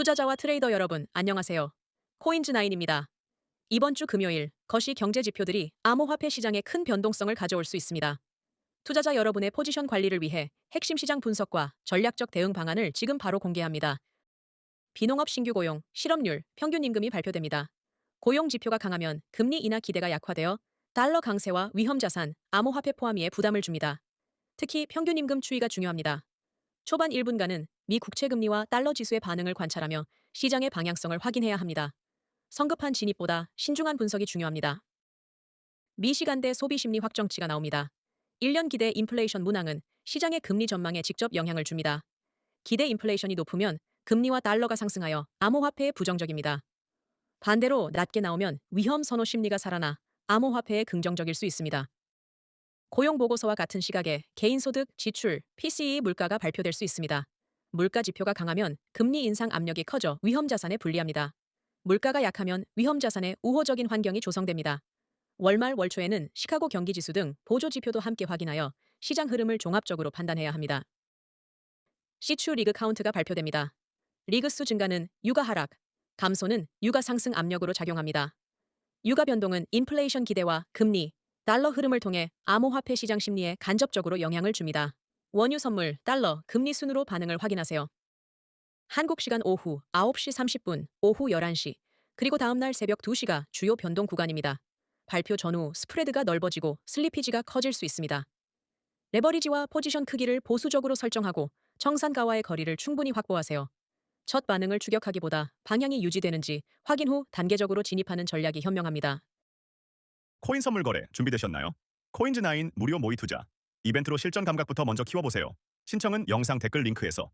투자자와 트레이더 여러분, 안녕하세요. 코인즈9입니다. 이번 주 금요일, 거시 경제 지표들이 암호화폐 시장에 큰 변동성을 가져올 수 있습니다. 투자자 여러분의 포지션 관리를 위해 핵심 시장 분석과 전략적 대응 방안을 지금 바로 공개합니다. 비농업 신규 고용, 실업률, 평균 임금이 발표됩니다. 고용 지표가 강하면 금리 인하 기대가 약화되어 달러 강세와 위험 자산, 암호화폐 포함위에 부담을 줍니다. 특히 평균 임금 추이가 중요합니다. 초반 1분간은 미 국채 금리와 달러 지수의 반응을 관찰하며 시장의 방향성을 확인해야 합니다. 성급한 진입보다 신중한 분석이 중요합니다. 미 시간대 소비 심리 확정치가 나옵니다. 1년 기대 인플레이션 문항은 시장의 금리 전망에 직접 영향을 줍니다. 기대 인플레이션이 높으면 금리와 달러가 상승하여 암호화폐에 부정적입니다. 반대로 낮게 나오면 위험 선호 심리가 살아나 암호화폐에 긍정적일 수 있습니다. 고용 보고서와 같은 시각에 개인소득, 지출, PCE 물가가 발표될 수 있습니다. 물가 지표가 강하면 금리 인상 압력이 커져 위험 자산에 불리합니다. 물가가 약하면 위험 자산에 우호적인 환경이 조성됩니다. 월말 월초에는 시카고 경기 지수 등 보조 지표도 함께 확인하여 시장 흐름을 종합적으로 판단해야 합니다. 시추 리그 카운트가 발표됩니다. 리그 수 증가는 유가 하락, 감소는 유가 상승 압력으로 작용합니다. 유가 변동은 인플레이션 기대와 금리, 달러 흐름을 통해 암호화폐 시장 심리에 간접적으로 영향을 줍니다. 원유 선물, 달러, 금리 순으로 반응을 확인하세요. 한국 시간 오후 9시 30분, 오후 11시, 그리고 다음날 새벽 2시가 주요 변동 구간입니다. 발표 전후 스프레드가 넓어지고 슬리피지가 커질 수 있습니다. 레버리지와 포지션 크기를 보수적으로 설정하고 청산가와의 거리를 충분히 확보하세요. 첫 반응을 추격하기보다 방향이 유지되는지 확인 후 단계적으로 진입하는 전략이 현명합니다. 코인 선물 거래 준비되셨나요? 코인즈9 무료 모의 투자. 이벤트로 실전 감각부터 먼저 키워보세요. 신청은 영상 댓글 링크에서.